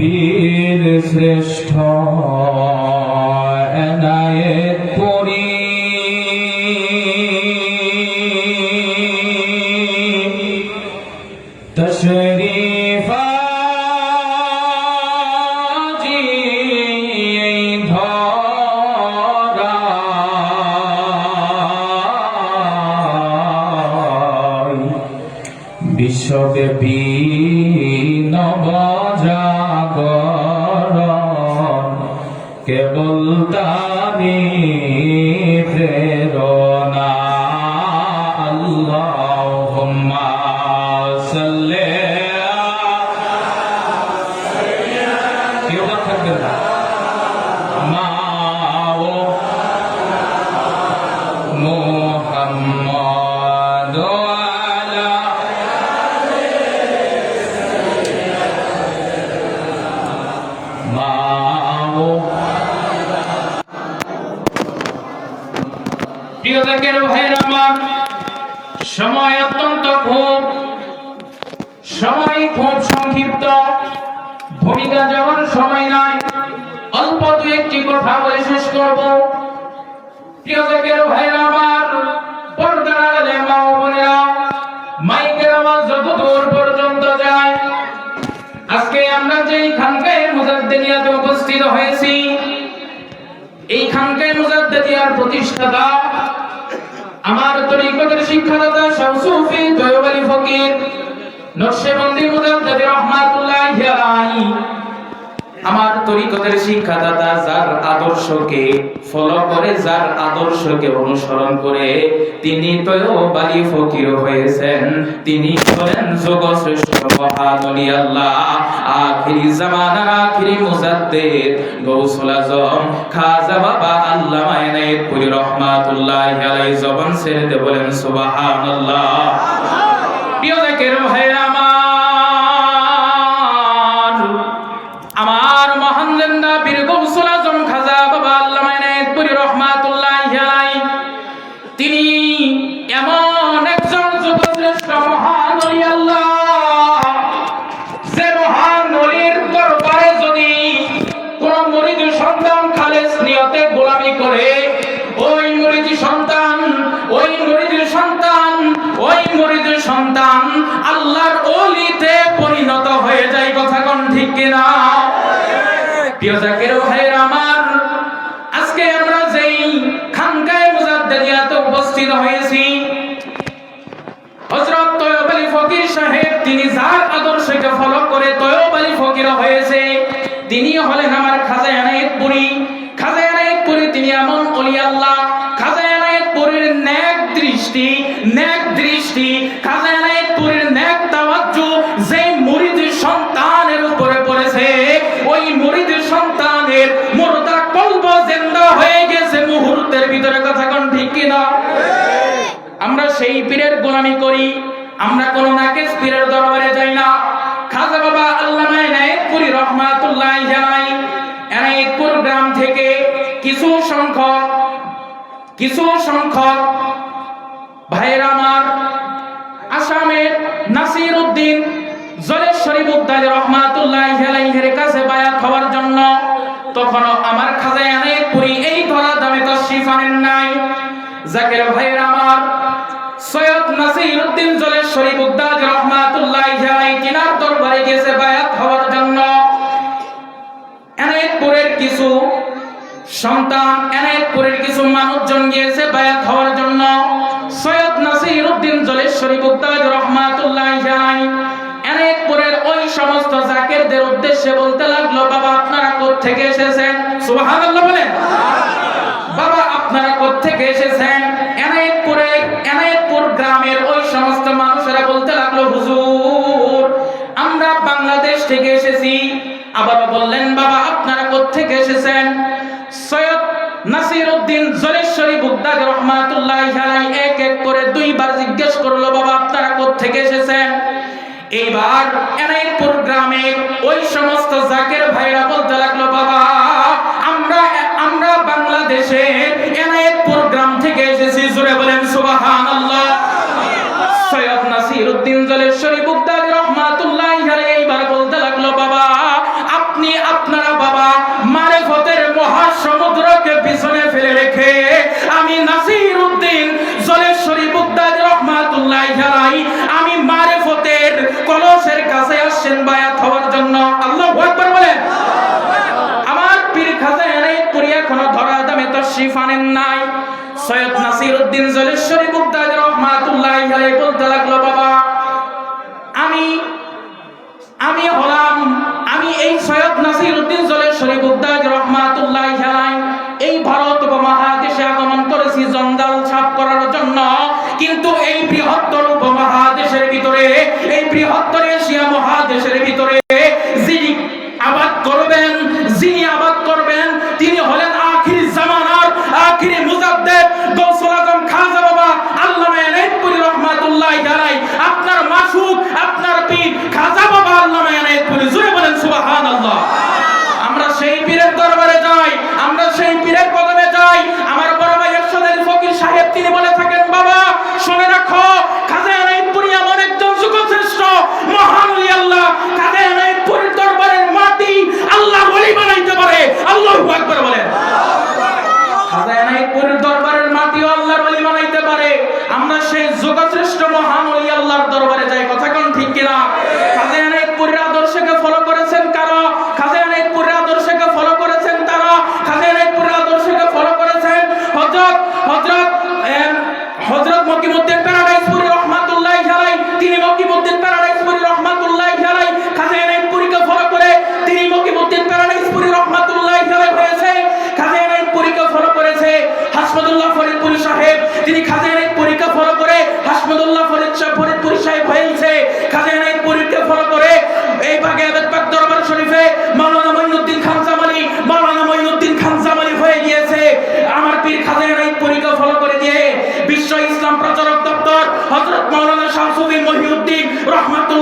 পীর শ্রেষ্ঠ। কেবল তারি প্রেরণা সময় অত্যন্ত খুব। সময় খুব সংক্ষিপ্ত। ভূমিকা যাওয়ার সময় নাই, অল্প দু একটি কথা বলে শেষ করব। প্রিয় দেখের ভাইয়ের আমার, পর্দার আড়ালে মা বোনেরা, মাইকের আওয়াজ যত দূর পর্যন্ত যায়, আজকে আমরা যেই খানকায় মুজাদ্দিনিয়াতে উপস্থিত হয়েছি, এই খানকায় মুজাদ্দিনিয়ার প্রতিষ্ঠাতা আমার তরিকতের শিক্ষাদাতা শামসুফি তৈয়ব আলী ফকির নকশেবন্দি মুজাদ্দিদ রহমাতুল্লাহি আলাইহি। আমার তরিকতের শিক্ষাদাতা যার আদর্শকে ফলো করে, যার আদর্শকে অনুসরণ করে, তিনি তৈয়ব আলী ফকির হয়েছেন। তিনি হলেন যোগশ্রেষ্ঠ মহাদনী আল্লাহ। আখিরি জামানার আখিরি গৌসুল আজম, খাজা বাবা রহমাতুল্লাহি আলাইহি জবান ছেড়ে বলেন, সুবহানাল্লাহ। নিয়তে গোলামি করে। ওই মরিদ সন্তান, ওই মরিদ সন্তান, ওই মরিদ সন্তান আল্লাহর ওলিতে পরিণত হয়ে যায়, কথা কোন ঠিক কিনা? প্রিয় জাকের ভাইয়ের আমার, আজকে আমরা যেই খানকায় মুজাদ্দিয়াতে উপস্থিত হয়েছি, হযরত তয়ব আলী ফকির সাহেব, তিনি যার আদর্শকে ফলো করে তয়ব আলী ফকির হয়েছে তিনি হলেন আমার খাজা এনায়েতপুরি খাজা তিনি এমন ওলি আল্লাহ খাজা এনায়েতপুরীর ন্যাক দৃষ্টি ন্যাক দৃষ্টি খাজা এনায়েতপুরীর ন্যাক তাওয়াজ্জু যে মুরিদ সন্তানের উপরে পড়েছে, ওই মুরিদ সন্তানের মুর্দা কলব জিন্দা হয়ে গেছে মুহূর্তের ভিতরে, কথা কোন ঠিক কিনা? আমরা সেই পীরের গোলামি করি, আমরা কোন নাকেশ পীরের দরবারে যাই না। খাজা বাবা আল্লামা এনায়েতপুরি রহমাতুল্লাহ জানাই এনায়েতপুর গ্রাম থেকে সংখ্যক, কিছু সংখ্যক ভাইয়ের আমার আসামের নাসির উদ্দিন জলের শরীফ উদ্দাজ রহমাতুল্লাহের কাছে বায়াত হওয়ার জন্য তখন আমার খাজায় অনেক পুরি এই ধরা দামে তশ্রিফ আনেন নাই। জাকের ভাইয়ের আমার, সৈয়দ নাসির উদ্দিন জলের শরীফ উদ্দাজ জলেশ্বরী রহমাতুল্লাহ ওই সমস্ত উদ্দেশ্যে বলতে লাগল, বাবা, আপনারা কোত্থেকে এসেছেন? সুবহানাল্লাহ বলেন। বাবা, আপনারা কোত্থেকে এসেছেন? গ্রামের ওই সমস্ত মানুষেরা বলতে লাগল, হুজুর, আমরা বাংলাদেশ থেকে এসেছি। আবার বললেন, বাবা, আপনারা কোত্থেকে এসেছেন? এইবার এনাইপুর গ্রামের ওই সমস্ত জাকের ভাইরা বলতে লাগল, বাবা, আমরা আমরা বাংলাদেশের এনায়েতপুর গ্রাম থেকে এসেছি। জুড়ে বলেন, সুবহানাল্লাহ। সৈয়দ নাসির উদ্দিন জলেশ্বরী বুকদার রহমাতুল্লাহ এইবার বলতে লাগল, বাবা, আপনি, আপনারা বাবা, মারেফতের মহাসমুদ্রকে পিছনে ফেলে রেখে আমি নাসির কলসের কাছে আসছেন বায়াত হওয়ার জন্য। আল্লাহ আকবার বলেন। আমার পীর খাজা এনে পুরি এখনও ধরা দামে তো শিফানেন নাই। সৈয়দ নাসির উদ্দিন জলেশ্বরী মুক্তাজ রহমাতুল্লাহ আলাইহি বলতে লাগল, বাবা, আমি আমি হলাম, আমি এই সৈয়দ নাসির উদ্দিন জলেশ্বরী মুক্তাজ রহমাতুল্লাহ আলাইহি এই ভারত উপমহাদেশে আগমন করেছি জঞ্জাল ছাপ করার জন্য। এই বৃহত্তর এশিয়া মহাদেশের ভিতরে যিনি আবাদ করবেন, যিনি আবাদ করবেন, তিনি হলেন আখির জামানার, আখির মুজাদ্দেদ গৌসুল আজম খাজা বাবা আল্লামা এনায়েতপুরি রহমাতুল্লাহ আলাই আপনার মাসুক আপনার পীর খাজা বাবা আল্লামা এনায়েতপুরি। জুড়ে বলেন সুবহানাল্লাহ। আমরা সেই পীরের দরবারে যাই, আমরা সেই পীরের কদমে যাই। আমার বড় ভাই এরশাদ ফকির সাহেব, তিনি বলে থাকেন, বাবা, শুনে রাখো, খাজা এনায়েতপুরি এমন একজন যুগশ্রেষ্ঠ মহান ওলি আল্লাহ খাজা এনায়েতপুরির দরবারের মাটি আল্লাহ ওলি বানাইতে পারে আল্লাহু আকবার বলেন। খাজা এনায়েতপুরের দরবারে যাই, কথা কোন ঠিক কিনা? খাজা এনায়েতপুরের আদর্শকে ফলো করেছেন কারা? খাজা এনায়েতপুরের আদর্শকে ফলো করেছেন তারা? খাজা এনায়েতপুরের আদর্শকে ফলো করেছেন হযরত হযরত হযরত মকিমউদ্দিন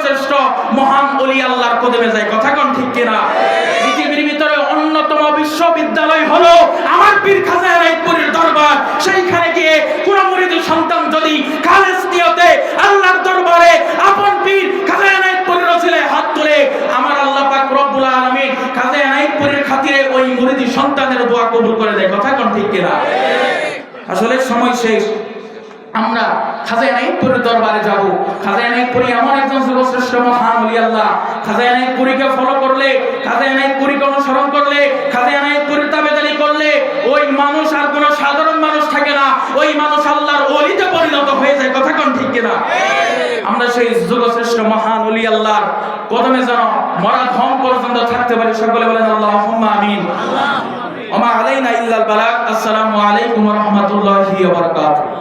যুগশ্রেষ্ঠ মহান অলি আল্লাহর কদমে যাই কথা কোন ঠিক কিনা? পৃথিবীর ভিতরে অন্যতম বিশ্ববিদ্যালয় হলো আমার পীর খাজা এনায়েতপুরের দরবার। সেইখানে গিয়ে কোন মুরিদের সন্তান যদি খালেস নিয়তে আল্লাহর দরবারে আপন পীর খাজা এনায়েতপুরের রসিলে হাত তুলে, আমার আল্লাহ পাক রব্বুল আলামিন খাজা এনায়েতপুরের খাতিরে ওই মুরিদি সন্তানের দোয়া কবুল করে দেয়। কথা কোন ঠিক কিনা? আসলে সময় শেষ। আমরা নাইকপুরের দরবারে যাব। খাজায় নাইকপুরি এমন একজন যুবশ্রেষ্ঠ মহান ওলি আল্লাহ। খাজায় নাইকপুরিকে ফলো করলে খাজায় নাইকপুরিকে অনুসরণ করলে নাইকপুরির তাবেদারি করলে ওই মানুষ আর কোনো সাধারণ মানুষ থাকে না। ওই মানুষ আল্লাহর ওলিতে পরিণত হয়ে যায়। কথা কোন ঠিক কিনা? আমরা সেই যুগশ্রেষ্ঠ মহান ওলি আল্লাহর কদমে যেন মরা ধম পর্যন্ত থাকতে পারি। সকলে বলেন আল্লাহ আমিন ওমা আলাইনা ইল্লাল বালাগ। আসসালামু আলাইকুম ওয়া রাহমাতুল্লাহি ওয়া বারাকাতুহু।